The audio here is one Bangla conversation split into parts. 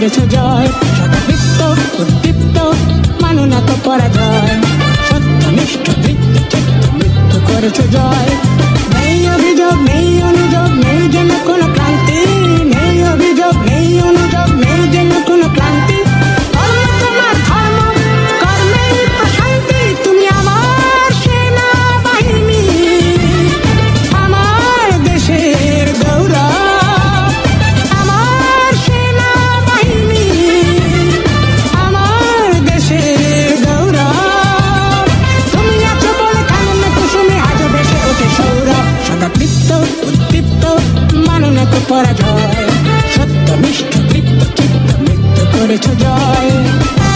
করেছ জয়। সদীপ্ত উদ্দীপ্ত মাননা তো পরাজয়। সত্য নিষ্ঠ বৃত্ত চিত্ত মৃত্যু করেছ জয়। পরাজয় সত্য নিষ্ঠ তৃপ্ত চিত্ত মৃত্যু করেছ জয়।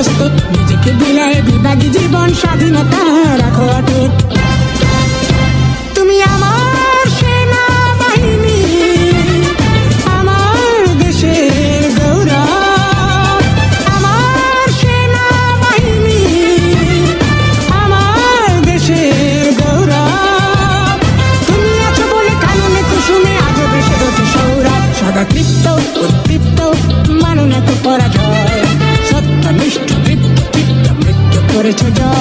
প্রস্তুত। নিজেকে বিলাই বিভাগী জীবন, স্বাধীনতা রাখো অটুট তুমি আমার সেনা আমার আমার আমার উদ্দীপ্ত What amor, chayar.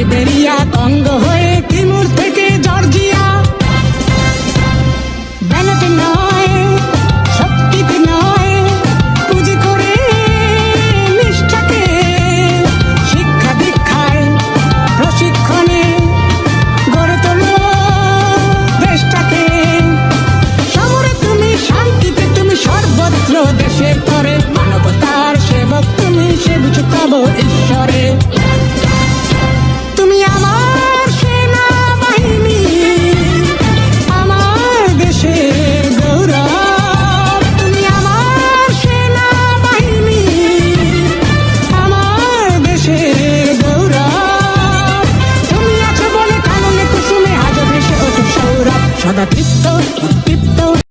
সাইবেরিয়া কঙ্গ